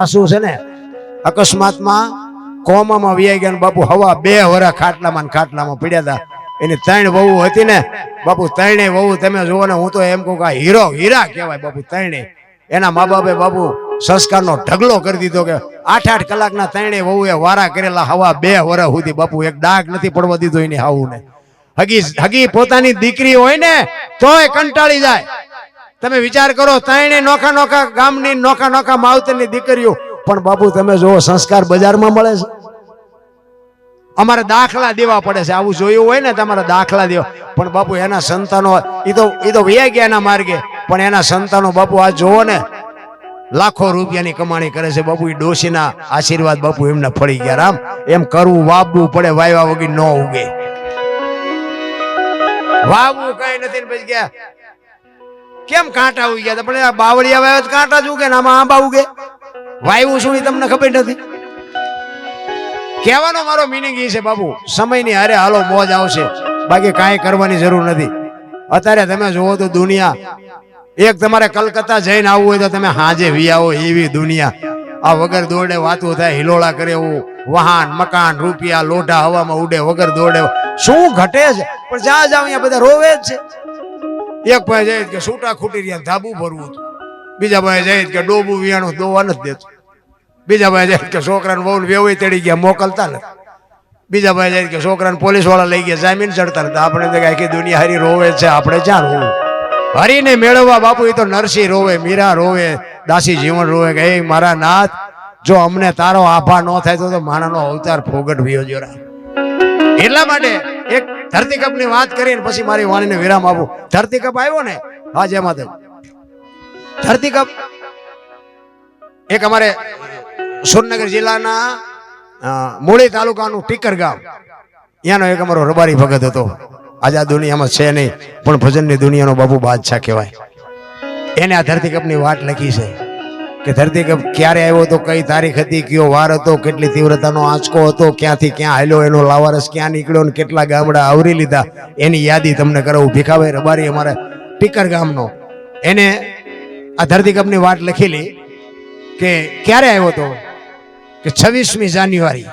આ શું છે ને? અકસ્માતમાં કોમામાં વ્યાઈ ગયા બાપુ હવા બે વરા ખાટલામાં ખાટલામાં પડ્યા હતા. એની ત્રણ વહુ હતી ને, બાપુ ત્રણે વહુ તમે જુઓ ને, હું તો એમ કહું કે હીરો હીરા કહેવાય બાપુ ત્રણે એના મા બાપે બાપુ સંસ્કારનો ઢગલો કરી દીધો કે આઠ આઠ કલાકના ત્રણેય વહુએ વારા કરેલા હવા બે વરા સુધી બાપુ એક ડાઘ નથી પડવા દીધો એની હાવુને હગી હગી પોતાની દીકરી હોય ને, તોય કંટાળી જાય. તમે વિચાર કરો ત્રણે નોખા નોખા ગામની, નોખા નોખા માવતરની દીકરીઓ. પણ બાપુ તમે જુઓ, સંસ્કાર બજારમાં મળે છે. અમારે દાખલા દેવા પડે છે. આવું જોયું હોય ને, તમારે દાખલા દેવા. પણ બાપુ, એના સંતાનો એ તો એ તો વ્યા ગયા એના માર્ગે. પણ એના સંતાનો, બાપુ, આ જોવો ને, લાખો રૂપિયાની કમાણી કરે છે. બાપુ એ ડોશીના આશીર્વાદ બાપુ એમને ફળી ગયા. રામ, એમ કરવું વાવવું પડે, વાયવા વગર ન ઉગે. વાવવું કઈ નથી પછી ગયા કેમ કાંટા ઉગી ગયા? પણ આ બાવળિયા કાંટા જ ઉગે આમાં આંબા ઉગે. વાયવું શું તમને ખબર નથી? કહેવાનો મારો મિનિંગ એ છે બાબુ સમયની હારે હાલો મોજ આવશે. બાકી કાંઈ કરવાની જરૂર નથી. અત્યારે તમે જુઓ તો દુનિયા, એક તમારે કલકત્તા જઈને આવવું હોય તો તમે હાજે વી આવો એવી દુનિયા. આ વગર દોડે વાતો થાય, હિલોળા કરે એવું. વાહન, મકાન, રૂપિયા, લોઢા હવામાં ઉડે, વગર દોડે. શું ઘટે છે? પણ જ્યાં જાવ અહીંયા બધા રોવે જ છે. એક ભાઈ જાય કે સૂટા ખૂટી રહ્યા ને ધાબુ ભરવું હતું. બીજા ભાઈ જાય કે ડોબું વિયાણું દોવા નથી દેતું. બીજા ભાઈ જાય કે છોકરાને બહુ વેવાઈ તેડી ગયા, મોકલતા નથી. બીજા ભાઈ જાય કે છોકરાને પોલીસવાળા લઈ ગયા, જામીન ચડતા નથી. આપણે તો આખી દુનિયા હરી રોવે છે, આપણે ક્યાં રોવું? હરીને મેળવવા બાપુ એ તો નરસિંહ રોવે, મીરા રોવે, દાસી જીવન રોવે કે, એ મારા નાથ, જો અમને તારો આભા ન થાય તો તો માણાનો અવતાર ફોગટ ભયો જોરા. એટલા માટે એક ધરતીકપની વાત કરીને પછી મારી વાણીને વિરામ આપું. ધરતીકપ આવ્યો ને? હા, જય માતા ધરતીકપ એક અમારે સુરનગર જિલ્લાના મૂળી તાલુકાનું ટીકર ગામ. ત્યાંનો એક અમારો રબારી ભગત હતો. આજે આ દુનિયામાં છે નહીં, પણ ભજનની દુનિયાનો બાબુ બાદશાહ કહેવાય. એને આ ધરતીકપની વાત લખી છે. કે ધરતીકપ ક્યારે આવ્યો હતો, કઈ તારીખ હતી, કયો વાર હતો, કેટલી તીવ્રતાનો આંચકો હતો, ક્યાંથી ક્યાં હાલ્યો, એનો લાવારસ ક્યાં નીકળ્યો ને કેટલા ગામડા આવરી લીધા, એની યાદી તમને કરાવું. ભીખાભાઈ રબારી અમારે ટીકર ગામનો, એને આ ધરતીકપની વાત લખેલી કે ક્યારે આવ્યો હતો? કે છવ્વીસમી જાન્યુઆરી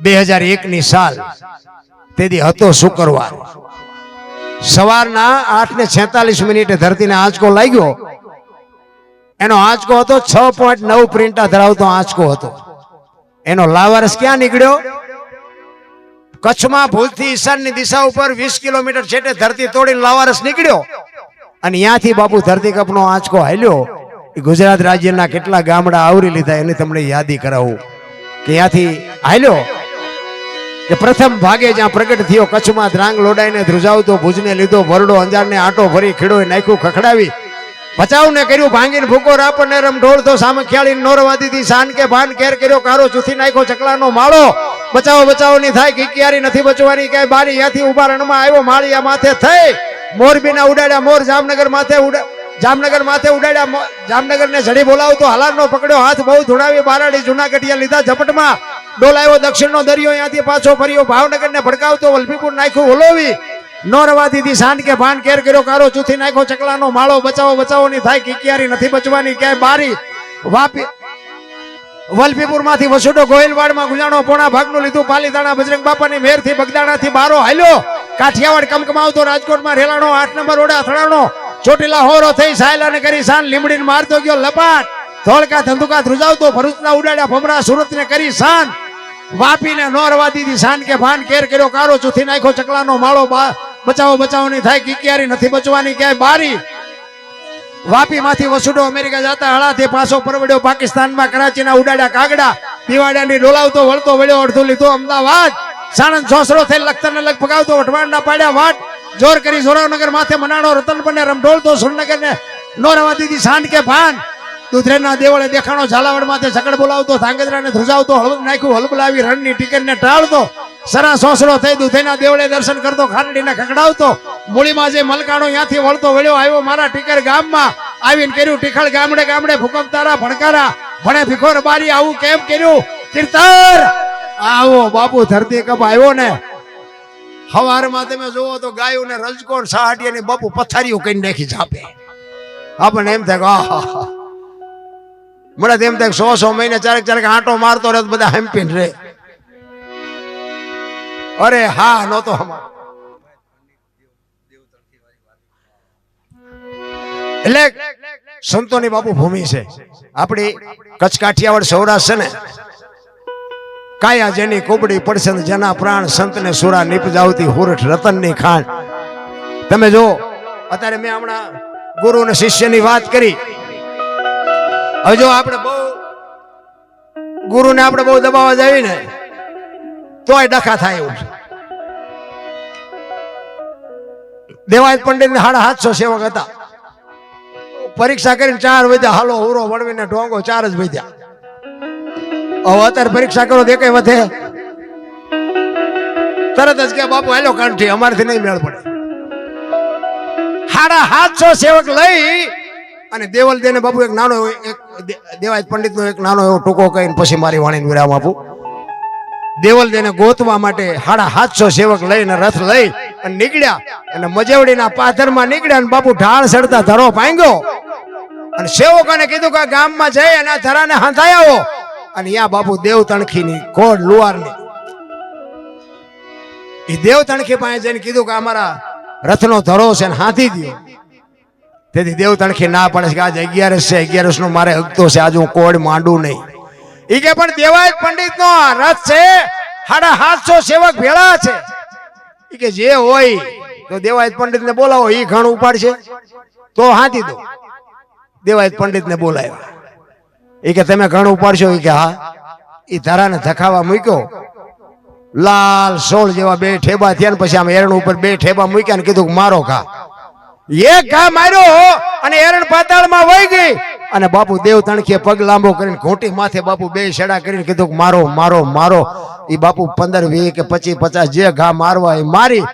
બે હજાર એકની સાલ, તેથી હતો શુક્રવાર. સવારના આઠ ને છેતાલીસ મિનિટે ધરતીને આંચકો લાગ્યો એનો આંચકો હતો, છ પોઈન્ટ નવ પ્રિન્ટા ધરાવતો આંચકો હતો. એનો લાવારસ ક્યાં નીકળ્યો? કચ્છમાં ભૂલથી ઈશાનની દિશા ઉપર વીસ કિલોમીટર છેટે ધરતી તોડીને લાવારસ નીકળ્યો. અને ત્યાંથી બાપુ ધરતીકપનો આંચકો હાલ્યો. એ ગુજરાત રાજ્યના કેટલા ગામડા આવરી લીધા એની તમને યાદી કરાવું. કે ત્યાંથી હાલ્યો. કે પ્રથમ ભાગે જ્યાં પ્રગટ થયો, કચ્છમાં ધ્રાંગ લોડાઈને ધ્રુજાવતો ભુજને લીધો ભરડો અંજારને આટો ભરી ખીડોય નાખ્યું, ખખડાવી. બચાવને કર્યું, ભાંગીને ભૂકો રાપને રમ ઢોળતો સામે ખ્યાળી નોરવા દીધી શાન કે ભાન કેર કર્યો, કારો ચૂથી નાખ્યો, ચકલાનો માળો. બચાવો બચાવો ની થાય કિકિયારી નથી બચવાની કે બારી ત્યાંથી ઊભા રણમાં આવ્યો, માળિયા માથે થઈ. મોરબીના ઉડાડ્યા, મોર જામનગર માથે ઉડા, જામનગર માથે ઉડાડ્યા જામનગરને જડી બોલાવતો હાલારનો પકડ્યો, હાથ બહુ ધુણાવી બારાડી જુનાગઢિયા લીધા, ઝપટમાં ડોલાયો દક્ષિણનો દરિયો ત્યાંથી પાછો ફર્યો, ભાવનગરને ભડકાવતો, વલભીપુર નાખ્યું, ઓલોવી. નો રવા દીધી શાન કે ભાન કેર કર્યો, કારો ચૂથી નાખ્યો, ચકલાનો માળો બચાવો બચાવો ની થાય, કિકિયારી નથી બચવાની, ક્યાંય બારી વાપી વલભીપુરમાંથી વસુડો ગોહિલવાડમાં ગુજાણો પોણા ભાગનું લીધું, પાલીતાણા બજરંગ બાપાની મેરથી બગદાણા બારો હાલ્યો, કાઠિયાવાડ કમકમાવતો રાજકોટમાં રેલાણો, આઠ નંબર ઓડા અથડાણો, ચોટીલા હોરો થઈ સાયલાને કરી શાન લીમડીને મારતો ગયો, લપાટ, ધોળકા ધંધુકા ધ્રુજાવતો, ભરૂચના ઉડાડ્યા ભમરા સુરતને કરી શાન વાપીને નો રવા દીધી સાન કે ભાન કેર કર્યો, કારો ચૂથી નાખ્યો, ચકલાનો માળો બા- બચાવો બચાવની થાય, કિકિયારી નથી, બચવાની ક્યાંય બારી. વાપી માંથી વસુડો અમેરિકા જતા હળાથી પાછો પરવડ્યો પાકિસ્તાનમાં, કરાચીના ઉડાડ્યા કાગડા દિવાડાની ડોલાવતો, વળતો વળ્યો, અડધો લીધો, અમદાવાદ. સાણંદ સોસરો થઈ લખતરને લગ પગાવતો વઢવાણના પાડ્યા વાટ. જોર કરી જોરાવનગર માથે મનાણો રતનપને રમઢોળતો સુરનગરને નો રવા દીધી સાંડ કે ભાન. દુધરેના દેવળે દેખાણો, ઝાલાવાડ માથે સકડ બોલાવતો, ધાંગધ્રાને ધ્રુજાવતો હળવદ નાખ્યું, હલબલાવી રણની ટિકિટને ટાળતો. સરા સોસરો થઈ દુધેના દેવળે દર્શન કરતો ખાંડીને ખકડાવતો મૂળીમાં જે મલકાણો ત્યાંથી વળતો વળ્યો, આવ્યો મારા ટીકર ગામમાં. આવીને કર્યું, ટીખળ ગામડે ગામડે ભૂકંપ તારા ભણકારા. ભણે ભીખોર બારી, આવું કેમ કર્યું? કીર્તર આવો બાપુ, ધરતી કપ આવ્યો ને. હવારમાં તમે જોવો તો ગાયું ને રજકોટ સહાટી ની બાપુ પથારીઓ કઈ નાખી છાપે આપણને એમ થાય આહા મને તેમ થાય સો સો મહિને ચારેક ચારેક આંટો મારતો રહે બધા હેમ્પીન રે અરે હા, નહોતો અમાર. એટલે સંતોની બાપુ ભૂમિ છે. આપણી કચ્છ કાઠિયાવાડ સૌરાષ્ટ્ર છે ને? કાયા જેની કોબડી પડશે ને જેના પ્રાણ સંતને સુરા નીપજાવતી હુરઠ રતનની ખાણ. તમે જો, અત્યારે મેં હમણાં ગુરુ અને શિષ્યની વાત કરી. હવે જો આપણે બહુ ગુરુને આપણે બહુ દબાવવા જઈએ ને તોય ડખા થાય એવું છે. દેવાયત પંડિત સાડા સાતસો સેવક હતા. પરીક્ષા કરીને ચાર વધ્યા, હાલો, હુરો, વળવીને ઢોંગો ચાર જ વધ્યા. હવે અત્યારે પરીક્ષા કરો તો કઈ વધે. તરત જ કે, બાપુ, હેલો, કાંઠી, અમારથી નહીં મેળ પડે. સાડા સાતસો સેવક લઈ અને દેવલ દેને બાપુ એક નાનો એક દેવાય પંડિતનો એક નાનો એવો ટૂંકો કહીને પછી મારી વાણીને વિરામ આપું. દેવલ દેને ગોતવા માટે સાડા સાતસો સેવક લઈને રથ લઈ અને નીકળ્યા. અને મજવડીના પાથરમાં નીકળ્યા અને બાપુ ઢાળ સડતા ધરો પાંગ્યો અને સેવકોને કીધું કે ગામમાં જઈ અને ધરાને હાંધાઈ આવો. અને યા બાપુ દેવ તણખીની કોડ લુવારની એ દેવ તણખી પાસે જઈને કીધું કે અમારા રથનો ધરો છે ને હાથી દ્યો. તેથી દેવ તણખી ના પડે કે આજ અગિયારસ છે અગિયારસ નો મારે હકતો છે, આજ હું કોડ માંડું નહીં. ઈ કે પણ દેવાય પંડિત નો રથ છે. સાડા સાતસો સેવક ભેળા છે. એ કે જે હોય તો દેવાયત પંડિત ને બોલાવો એ ઘણ ઉપાડશે. તો હાથી દો. દેવાયત પંડિત ને બોલાવ્યા એ કે તમે ઘણ ઉપાડશો? ઈ કે હા. એ ધરાને ધખાવા મૂક્યો. લાલ સોળ જેવા બે ઠેબા થયા પછી આમ એરણ ઉપર બે ઠેબા મૂક્યા ને કીધું મારો ઘા. એક ઘા માર્યો અને એરણ પાતાળમાં વહી ગઈ. અને બાપુ દેવ તણખીએ પગ લાંબો કરીને ઘોટી માથે બાપુ બે શેડા કરીને કીધું મારો મારો મારો. એ બાપુ પંદર વીસ કે પચીસ, પચાસ જે ઘા મારવા એ મારી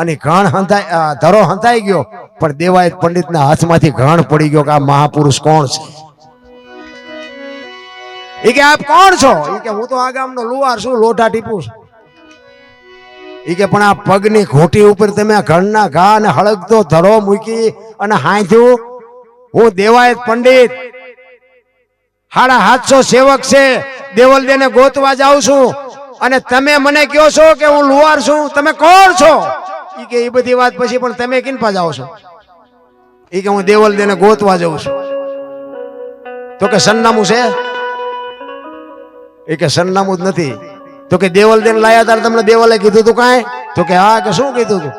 અને ઘણ હંધાઈ ધરો હંધાઈ ગયો. પણ દેવાયત પંડિતના હાથમાંથી ઘણ પડી ગયો કે આ મહાપુરુષ કોણ છે? એ કે આપ કોણ છો? ઈ કે હું તો આ ગામનો લુવાર છું, લોઢા ટીપું છું. ઈ કે પણ આ પગની ઘોટી ઉપર તમે ઘરના ઘા અને હળગતો ધરો મૂકી અને હાંધ્યું હું દેવાયત પંડિત. સાડા સાતસો સેવક છે. દેવલ દેને ગોતવા જાઉં છું. અને તમે મને કહો છો કે હું લુવાર છું. તમે કોણ છો? એ કે એ બધી વાત પછી પણ તમે કિનપા જાઓ છો? એ કે હું દેવલ ને ગોતવા જાઉં છું. તો કે સરનામું છે? એ કે સરનામું જ નથી. તો કે દેવલ દેન લાયા તાર તમને દેવલે કીધું તું કાંઈ? તો કે હા, કે શું કીધું તું?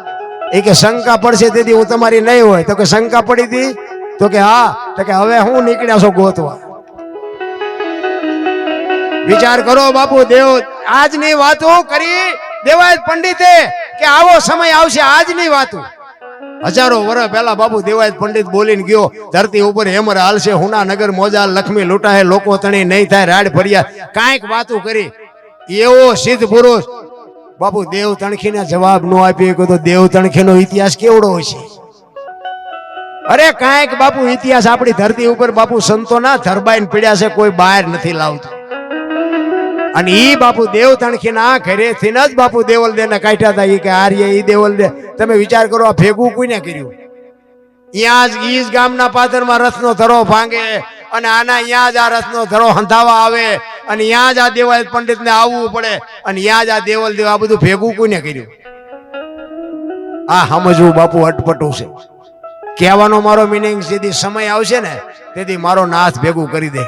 એ કે શંકા પડશે તેથી હું તમારી નહીં હોય. તો કે શંકા પડી હતી તો કે હા, તો કે હવે હું નીકળ્યા છો ગોતવા. વિચાર કરો બાપુ, દેવ, આજની વાતો કરી દેવાયત પંડિતે કે આવો સમય આવશે આજની વાતો. હજારો વર્ષ પહેલા બાપુ દેવાયત પંડિત બોલીને ગયો, ધરતી ઉપર હેમર હાલશે હુના નગર મોજા લક્ષ્મી લૂંટાહે, લોકો તણી નહીં થાય, રાડ ફર્યા. કાંઈક વાતો કરી. એવો સિદ્ધ પુરુષ. બાપુ, દેવ તણખીને જવાબ ન આપ્યો તો દેવ તણખીનો ઇતિહાસ કેવડો હોય છે અરે કાંઈક બાપુ, ઇતિહાસ આપણી ધરતી ઉપર બાપુ સંતોના ધરબાઈને પીડ્યા છે, કોઈ બહાર નથી લાવતું. અને ઈ બાપુ દેવ તણખીના ઘરેથી જ બાપુ દેવલ દેને કાઢ્યા હતા. ઈ કે આર્ય, ઈ દેવલ દે તમે વિચાર કરો, આ ભેગું કોઈને કર્યું? ત્યાં જ, ઈ ગામના પાદરમાં રથનો ધરો ભાંગે અને આના અહીંયા જ આ રથનો ધરો હંધાવા આવે અને ત્યાં જ આ દેવાલ પંડિતને આવવું પડે અને ત્યાં જ આ દેવલ દેવ આ બધું ભેગું કોઈને કર્યું? આ સમજવું બાપુ અટપટું છે. કહેવાનો મારો મિનિંગ જેથી સમય આવશે ને, તેથી મારો નાથ ભેગું કરી દે.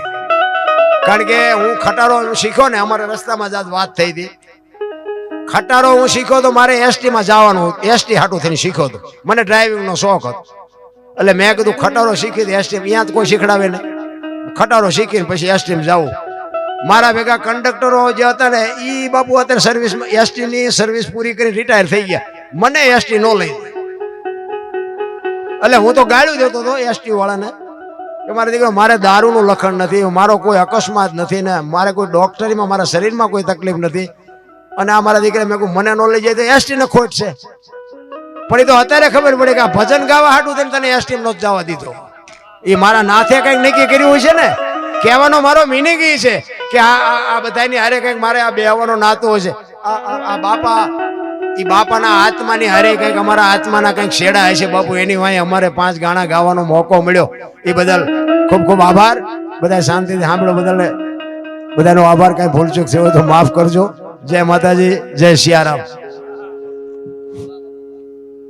કારણ કે હું ખટારો શીખ્યો ને, અમારા રસ્તામાં જ વાત થઈ હતી. ખટારો હું શીખ્યો તો મારે એસટીમાં જવાનું એસટી હાટું થઈને શીખ્યો હતો. મને ડ્રાઇવિંગનો શોખ હતો. એટલે મેં કીધું ખટારો શીખી તો એસટી અહીંયા તો કોઈ શીખડાવે નહીં ખટારો શીખીને પછી એસટીમાં જાવું મારા ભેગા કંડક્ટરો જે હતા ને એ બાપુ અત્યારે સર્વિસમાં એસટીની સર્વિસ પૂરી કરી રિટાયર થઈ ગયા. મને એસટી નો લઈ એટલે હું તો ગાળ્યું દેતો હતો એસટી વાળાને. કે મારા દીકરો, મારે દારૂનું લખણ નથી, મારો કોઈ અકસ્માત નથી ને, મારે કોઈ ડોક્ટરીમાં, મારા શરીરમાં કોઈ તકલીફ નથી. અને આ મારા દીકરા મેં કહ્યું મને નોલેજ જાય તો એસટી ને ખોટ છે. પણ એ તો અત્યારે ખબર પડે કે આ ભજન ગાવા હાટું થઈને તને એસટી નો જવા દીધો. એ મારા નાથે કંઈક નક્કી કર્યું હોય છે ને? કહેવાનો મારો મિનિંગ એ છે કે આ આ- બધાની હારે કંઈક મારે આ બેહવાનો નાતો હોય છે આ- આ બાપા એ બાપાના આત્માની હારે કંઈક અમારા આત્માના કંઈક છેડા હશે બાપુ. એની વાંહે અમારે પાંચ ગાણા ગાવાનો મોકો મળ્યો. એ બદલ ખૂબ ખૂબ આભાર. બધા શાંતિથી સાંભળો બદલ બધાનો આભાર, કાંઈ ભૂલચૂક હોય તો માફ કરજો. જય માતાજી, જય સિયારામ